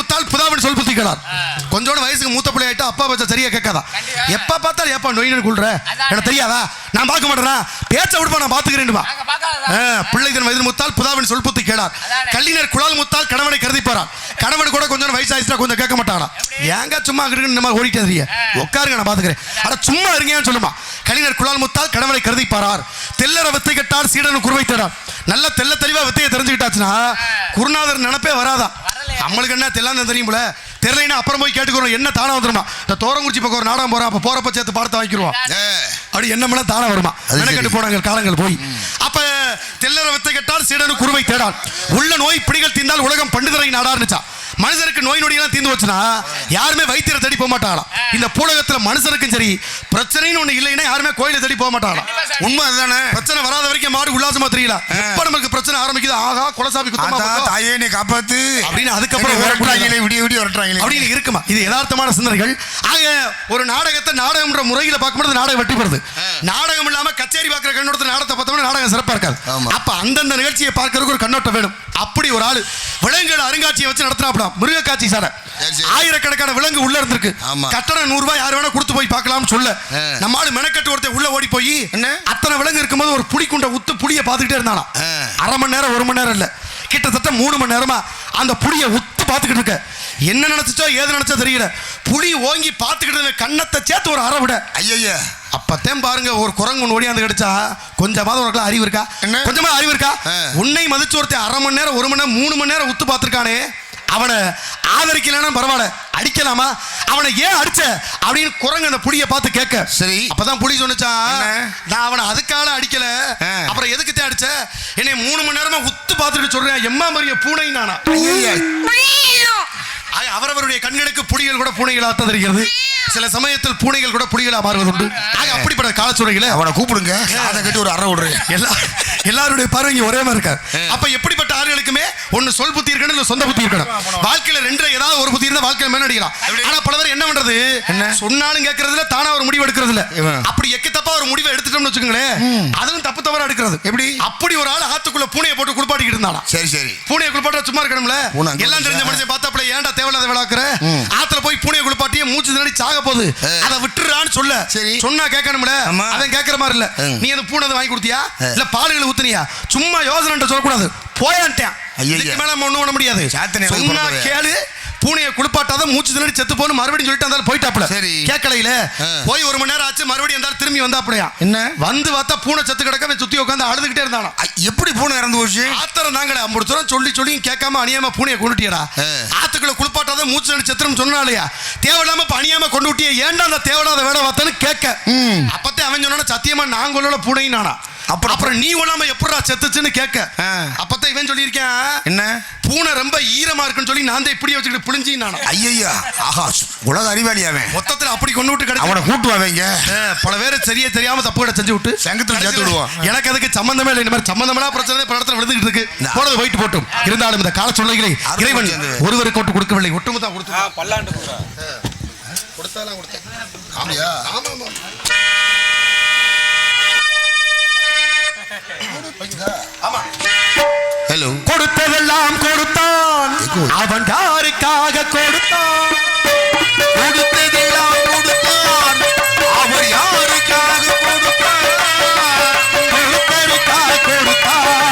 முத்தால் புதாவின் சொல் புத்திக்கிறார். கொஞ்சோட வயசுக்கு மூத்த பிள்ளை ஆயிட்டா அப்பா பச்சா சரியா கேட்காதா. எப்ப பார்த்தாலும் ஏப்பா நொயின்னு கொள்ற. எனக்கு தெரியாதா? நான் பார்க்க மாட்டேனா? பேச்ச விடுப்பா நான்? ஆ, பிள்ளை தன் வயது முத்தால் புதாவின் சொல் புத்தி கேளார். கல்லினர் குழால் முத்தால் கணவனை கருதி போறான் கணவன் கூட கொஞ்சம் வயசாயிச்சுனா கொஞ்சம் கேட்க மாட்டாங்களா ஏங்க சும்மா இருக்கு நம்ம ஓடிட்டே இருக்கீங்க உட்காருங்க நான் பாத்துக்கிறேன் அட சும்மா இருங்கன்னு சொல்லுமா. கலினர் குழால் முத்தால் கணவனை கருதி பாரார் தெல்லற வித்தை கட்டார் சீடனு குருவை தேடார் நல்ல தெள்ள தெளிவா வித்தையை தெரிஞ்சுக்கிட்டாச்சுன்னா குருநாதர் நினைப்பே வராதா? நம்மளுக்கு என்ன தெல்லாம் தெரியும் போல தெரியலைன்னா அப்புறம் போய் கேட்டுக்கிறோம் என்ன தானா வந்துருமா? இந்த தோரங்குறிச்சி பக்கம் ஒரு நாடகம் போறான் அப்ப போறப்ப சேர்த்து பாடத்தை வாங்கிக்கிறோம் அப்படி என்னமெல்லாம் தானே வருமா? சரி. போனாங்க காலங்கள் போய். அப்ப தெல்லற வித்தை கெட்டால் சீடனு குருவை தேடான். உள்ள நோய் பிடிகள் தீர்ந்தால் உலகம் பண்டிதரை நாடாருச்சா மனுஷருக்கு நோய் நொடியெல்லாம் தீர்ந்து வச்சுனா யாருமே வைத்தியரை தேடி போக மாட்டாங்களாம். இந்த பூலகத்துல மனுஷருக்கும் சரி பிரச்சனைன்னு ஒண்ணு இல்லைன்னா யாருமே கோயிலை தேடி போக சார். உண்மை அதுதானே? பிரச்சனை வராத வரைக்கும் மாடு உல்லாசமா தெரியல. எப்ப நமக்கு பிரச்சனை ஆரம்பிக்குது? ஆகா குலசாமி. தாயே நீ காப்பாத்து. அப்படின்னு அதுக்கப்புறம் விடிய விடிய விரட்டுறாங்களே அப்படின்னு இருக்குமா? இது யதார்த்தமான சிந்தனைகள். ஆக ஒரு நாடகத்தை நாடகம்ன்ற முறையில பார்க்கும்போது நாடகம் வெற்றி பெறுது. நாடகம் இல்லாம கச்சேரி பார்க்குற கண்ணோட்டத்தில் நாடகத்தை பார்த்தோம்னா நாடகம் சிறப்பா இருக்காது. அப்ப அந்தந்த நிகழ்ச்சியை பார்க்கறதுக்கு ஒரு கண்ணோட்டம் வேணும். அப்படி ஒரு ஆளு விலங்குகள் அருங்காட்சியை வச்சு நடத்தினாப்டா மிருக காட்சி சார. ஆயிரக்கணக்கான விலங்கு உள்ள இருந்திருக்கு. கட்டணம் நூறு ரூபாய் யார் வேணா கொடுத்து போய் பார்க்கலாம்னு சொல்ல. நம்ம ஆளு மெனக்கட்டு ஒருத்தன் உள்ள ஓடி போய்? அத்தனை விலங்கு இருக்கும்போது ஒரு புடி குண்டை உத்து புளிய பார்த்துக்கிட்டே இருந்தானா. அரை மணி நேரம் ஒரு மணி நேரம் இல்ல கிட்டத்தட்ட மூணு மணி நேரமா அந்த புளிய உத்து பார்த்துக்கிட்டு இருக்க என்ன நினைச்சோ ஏது நினைச்சோ தெரியல புலி ஓங்கி பார்த்துக்கிட்டு கண்ணத்தை சேர்த்து ஒரு அரை விட ஐயா அப்பத்தேன் பாருங்க ஒரு குரங்கு ஒன்று ஓடியாந்து கிடைச்சா கொஞ்சமாவது உனக்கு அறிவு இருக்கா? கொஞ்சமா அறிவு இருக்கா. உன்னை மதிச்சு ஒருத்தன் அரை மணி நேரம் ஒரு மணி நேரம் மூணு மணி நேரம் உத்து பார்த்துருக்கானே அவனை ஆதரிக்கலன்னா பரவாயில்ல. அடிக்கலாமா? அவனை ஏன் அடிச்ச? அப்படின்னு குரங்கு அந்த புலியை பார்த்து கேட்க. சரி. அப்பதான் புலி சொன்னுச்சா? நான் அவனை அதுக்கால அடிக்கல. அப்புறம் எதுக்கு தே அடிச்ச? என்னை மூணு மணி நேரமா உத்து பார்த்துட்டு சொல்றேன். எம்மா மரிய பூனை நானா? அவரவருடைய கண்களுக்கு புலிகள் கூட பூனைகளாக தெரிகிறது சில சமயத்தில் பூனைகள் கூட புலிகளாக மாறுவதுண்டு. ஆக அப்படிப்பட்ட காலச்சூழலில் அவனை கூப்பிடுங்க. அதை கட்டி ஒரு அறை விடுறேன். எல்லா எல்லாருடைய பார்வை இங்க ஒரே மாதிரி இருக்காரு அப்ப எப்படிப்பட்ட ஆளுகளுக்குமே ஒன்னு சொல் புத்தி இருக்கணும் இல்ல சொந்த புத்தி இருக்கணும். வாழ்க்கையில ரெண்டுல ஏதாவது ஒரு புத்தி இருந்தா வாழ்க்கையில மேலடிக்கலாம் ஆனா பல பேர் என்ன பண்றது? என்ன? சொன்னாலும் கேட்கறது இல்ல தானா ஒரு முடிவு எடுக்கிறது இல்ல. அப்படி எக்க தப்பா ஒரு முடிவை எடுத்துட்டோம்னு வச்சுக்கோங்களேன் அதுவும் தப்பு தவறா எடுக்கிறது. எப்படி? அப்படி ஒரு ஆள் ஆத்துக்குள்ள பூனையை போட்டு குளிப்பாட்டிக்கிட்டு இருந்தானா? சரி சரி. பூனையை குளிப்பாட்ட சும்மா இருக்கணும்ல? எல்லாம் தெரிஞ்ச? மனுஷன் பார்த்தாப்புல ஏன்டா தேவையில்லாத விளாக்குற ஆத்துல போய் பூனையை குளிப்பாட்டியே மூச்சு திணறி சாக போகுது. அதை விட்டுறான்னு சொல்ல சரி. சொன்னா கேட்கணும்ல. அவன் கேட்கற மாதிரி இல்ல. நீ அந்த பூனை வாங்கி கொடுத்தியா. இல்ல பாலுகளை ஊத்துனியா சும்மா யோசனை சொல்லக்கூடாது போயான்ட்டேன். இதுக்கு மேல நம்ம ஒண்ணும் பண்ண முடியாது. சாத்தனை எனக்கு சொன்னா பொறுத்தவரை. கேளு பூனையை குளிப்பாட்டாத மூச்சு திணறி செத்து போன்னு மறுபடியும் சொல்லிட்டு அந்த போயிட்டாப்ல சரி. கேட்கலையில. போய் ஒரு மணி நேரம் ஆச்சு மறுபடியும் அந்த திரும்பி வந்தாப்பலையா? என்ன? வந்து பார்த்தா பூனை செத்து கிடக்க சுத்தி உட்காந்து அழுதுகிட்டே இருந்தானா எப்படி பூனை இறந்து போச்சு? ஆத்திரம் தாங்கடா. ஐம்பது தூரம் சொல்லி சொல்லி கேட்காம அணியாம பூனையை கொண்டுட்டியடா. ஆத்துக்குள்ள குளிப்பாட்டாத மூச்சு நடி செத்துரும் சொன்னாலயா? தேவையில்லாம இப்ப அணியாம கொண்டு விட்டிய ஏன்டா அந்த தேவையில்லாத வேலை பார்த்தேன்னு கேட்க. அப்பத்தே அவன் சொன்னா சத்தியமா நான் கொள்ளல பூனை நானா. அப்புறம் அப்புறம் நீ கொள்ளாம எப்படா செத்துச்சுன்னு கேட்க. ஆ. இவன் சொல்லியிருக்கேன். என்ன? பூனை ரொம்ப ஈரமா இருக்குன்னு சொல்லி நான் தான் இப்படி வச்சுக்கிட்டு புளிஞ்சி நானா. ஐயா ஆஹா உலக அறிவாளி அவன். மொத்தத்துல அப்படி கொண்டு விட்டு கிடைச்சு அவனை கூட்டு வாங்க பல பேர் சரியா தெரியாம தப்புகளை செஞ்சு விட்டு. சங்கத்துல சேர்த்து விடுவான். எனக்கு அதுக்கு சம்பந்தமே இல்லை. இந்த மாதிரி சம்பந்தமெல்லாம் பிரச்சனை பல இடத்துல விழுந்துகிட்டு இருக்கு. போனது போயிட்டு போட்டும். இருந்தாலும் இந்த கால அருமை இறைவன். ஒருவருக்கு கொண்டு கொடுக்கவில்லை. ஒட்டுமொத்தம் கொடுத்து பல்லாண்டு கொடுத்தாலாம் கொடுத்தேன். அப்படியா ஆமா ஆமா ஆமா. ஹலோ கொடுத்ததெல்லாம் கொடுத்தான். அவன் யாருக்காக கொடுத்தான்? கொடுத்ததெல்லாம் கொடுத்தார் அவர் யாருக்காக கொடுத்தார் ஒருத்தருக்காக கொடுத்தார்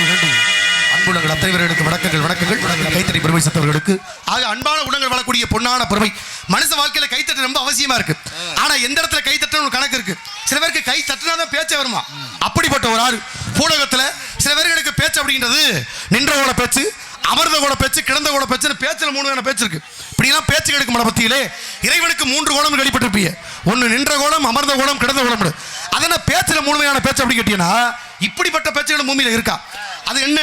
அன்புள்ளங்கள் அத்தனை பேர்களுக்கு வணக்கங்கள் வணக்கங்கள். கைத்தறி பெருமை சத்தவர்களுக்கு. ஆக அன்பான உடங்கள் வளரக்கூடிய பொன்னான பெருமை. மனுஷ வாழ்க்கையில கைத்தட்டு ரொம்ப அவசியமா இருக்கு. ஆனா எந்த இடத்துல கை தட்டணும் ஒரு கணக்கு இருக்கு. சில பேருக்கு கை தட்டினாதான் பேச்சே வருமா? அப்படிப்பட்ட ஒரு ஆள். பூலகத்துல சில பேர்களுக்கு பேச்சு அப்படின்றது நின்ற கோல பேச்சு அமர்ந்த கோல பேச்சு கிடந்த கூட பேச்சுன்னு பேச்சுல மூணு வகையான பேச்சு இருக்கு. இப்படிலாம் பேச்சு கிடைக்கும் மத்தியிலே இறைவனுக்கு மூன்று கோலம் வெளிப்பட்டிருப்பீங்க. ஒன்னு நின்ற கோலம் அமர்ந்த கோலம் கிடந்த கோலம் அதனால பேச்சுல மூணு வகையான பேச்சு அப்படின்னு கேட்டீங்கன்னா இப்படிப்பட்ட பேச்சுகள் பூமியில இருக்கா? அது என்ன?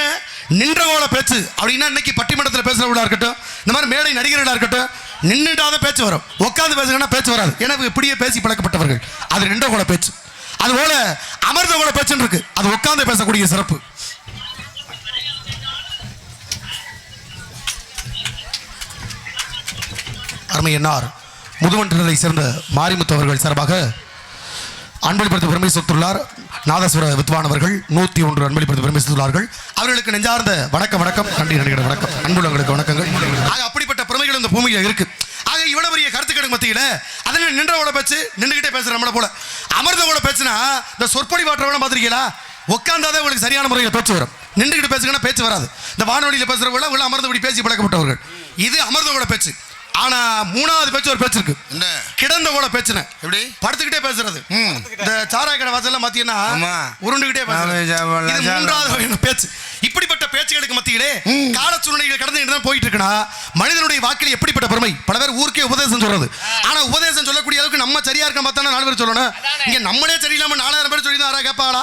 நின்ற கோல பேச்சு அப்படின்னா இன்னைக்கு பட்டிமன்றத்தில் பேசுகிறவங்களா இருக்கட்டும் இந்த மாதிரி மேடை நடிகர்களாக இருக்கட்டும் நின்றுட்டாத பேச்சு வரும். உட்காந்து பேசுங்கன்னா பேச்சு வராது. ஏன்னா இப்படியே பேசி பழக்கப்பட்டவர்கள். அது நின்ற கோல பேச்சு அதுபோல அமர்ந்த பேச்சுன்னு இருக்கு. அது உட்காந்து பேசக்கூடிய சிறப்பு. அருமையன்னார் என்னார் முதுவன்றதை சேர்ந்த மாரிமுத்து அவர்கள் சார்பாக அன்பளிப்படுத்த பெருமை சொத்துள்ளார் நாதஸ்வர வித்வானவர்கள் நூத்தி ஒன்று அன்பளிப்படுத்த பெருமித்துள்ளார்கள் அவர்களுக்கு நெஞ்சார்ந்த வணக்கம் வணக்கம். நன்றி நன்றிகள் வணக்கம். அன்புள்ளவங்களுக்கு வணக்கங்கள். ஆக அப்படிப்பட்ட பெருமைகள் இந்த பூமியில் இருக்கு. ஆக இவ்வளவு பெரிய கருத்துக்களுக்கு மத்தியில அதில் நின்றவோட பேச்சு நின்றுகிட்டே பேசுற நம்மள போல. அமர்ந்தவோட பேச்சுனா இந்த சொற்பொழி வாட்டுறவன பார்த்துருக்கீங்களா? உட்காந்தாதான் உங்களுக்கு சரியான முறையில் பேச்சு வரும். நின்றுகிட்டு பேசுங்கன்னா பேச்சு வராது. இந்த வானொலியில் பேசுறவங்கள உள்ள அமர்ந்தபடி பேசி பழக்கப்பட்டவர்கள். இது அமர்ந்தவோட பேச்சு. ஆனா மூணாவது பேச்சு ஒரு பேச்சு இருக்கு. என்ன? கிடந்த கூட பேச்சுன எப்படி? படுத்துக்கிட்டே பேசுறது. இந்த சாராய கடை வாசல்ல மாத்தீங்கன்னா ஆமா. உருண்டுகிட்டே பேசுறது. மூன்றாவது வகையான பேச்சு. இப்படிப்பட்ட பேச்சுகளுக்கு மத்தியிலே கால சூழ்நிலைகள் கடந்து தான் போயிட்டு இருக்குன்னா மனிதனுடைய வாக்கில் எப்படிப்பட்ட பெருமை? பல பேர் ஊருக்கே உபதேசம் சொல்றது. ஆனா உபதேசம் சொல்லக்கூடிய அளவுக்கு நம்ம சரியா இருக்க பார்த்தா நாலு பேர் சொல்லணும்? இங்க நம்மளே சரியில்லாம நாலாயிரம் பேர் சொல்லி தான் யாரா கேட்பாங்களா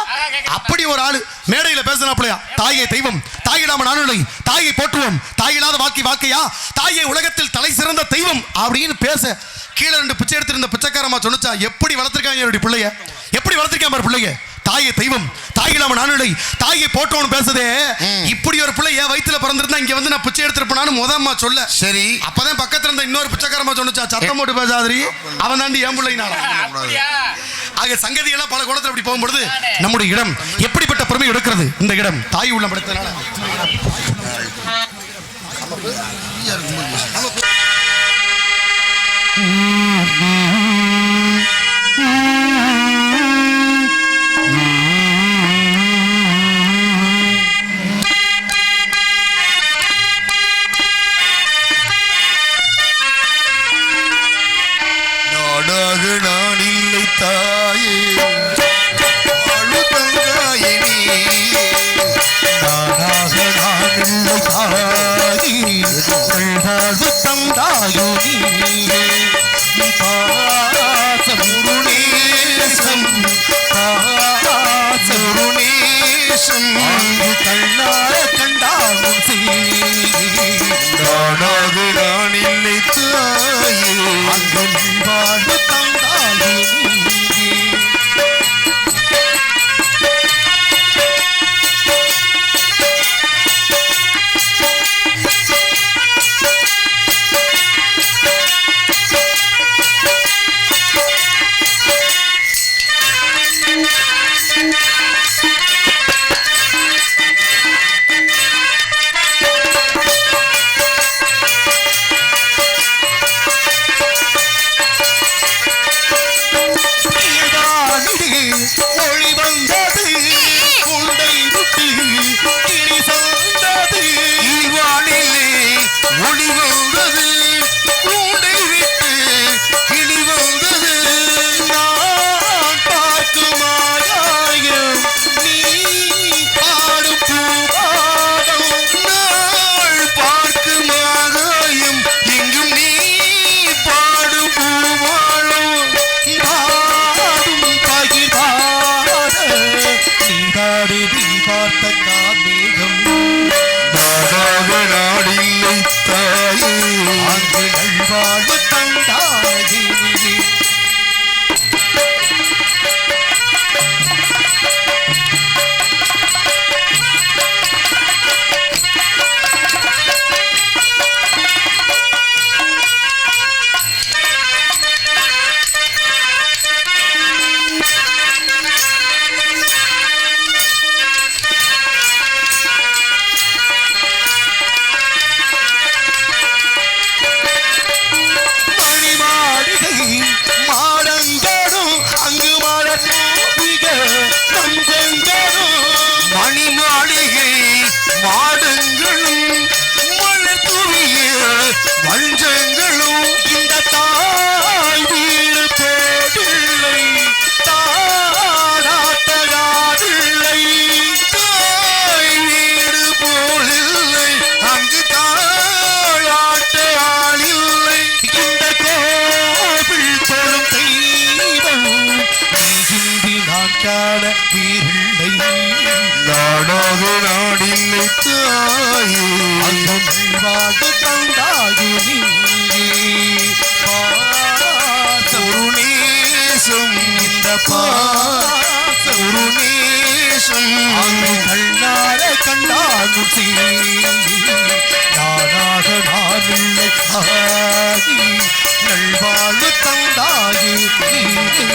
அப்படி ஒரு ஆளு மேடையில பேசினாப்லையா தாயை தெய்வம் தாயிடாம நானுலை தாயை போற்றுவோம். தாயில்லாத வாக்கி வாக்கையா தாயை உலகத்தில் தலை சிறந்த தெய்வம் அப்படின்னு பேச கீழே ரெண்டு பிச்சை எடுத்திருந்த பிச்சைக்காரமா சொன்னுச்சா? எப்படி வளர்த்திருக்காங்க என்னுடைய பிள்ளைய? எப்படி வளர்த்திருக்கான் பாரு பிள்ளைய? தாயை தெய்வம் தாயில்லாம நானுலை தாயை போட்டோன்னு பேசுதே. இப்படி ஒரு பிள்ளை என் வயித்துல பிறந்திருந்தா இங்க வந்து நான் பிச்சை எடுத்திருப்பேனான்னு முதம்மா சொல்ல. சரி. அப்பதான் பக்கத்துல இருந்த இன்னொரு பிச்சைக்காரமா சொன்னுச்சா சத்தம் போட்டு பேசாதிரி அவன் தாண்டி என் பிள்ளைனால ஆக சங்கதியெல்லாம் பல குளத்துல அப்படி போகும்பொழுது நம்முடைய இடம் எப்படிப்பட்ட பெருமை எடுக்கிறது? இந்த இடம் தாய் உள்ளம் படைத்தனால நாடாக கண்டாலும் நாடாக நான் இல்லை தாயே அங்கு நீ தந்தாயே. மஞ்செந்தரும் மணி மாளிகை மாடுங்களும் மலர் துணிய வஞ்சங்களும் இந்த தாய் வீடு போடு நல்வாழ்வு தந்தாகி நீங்கே பாசம் ஒரு நேசம் இந்த பாசம் ஒரு நேசம் அங்கு கண்ணார கண்டாலும் சீ நானாக நானில்லை ஆகி நல்வாழ்வு தந்தாகி நீங்கே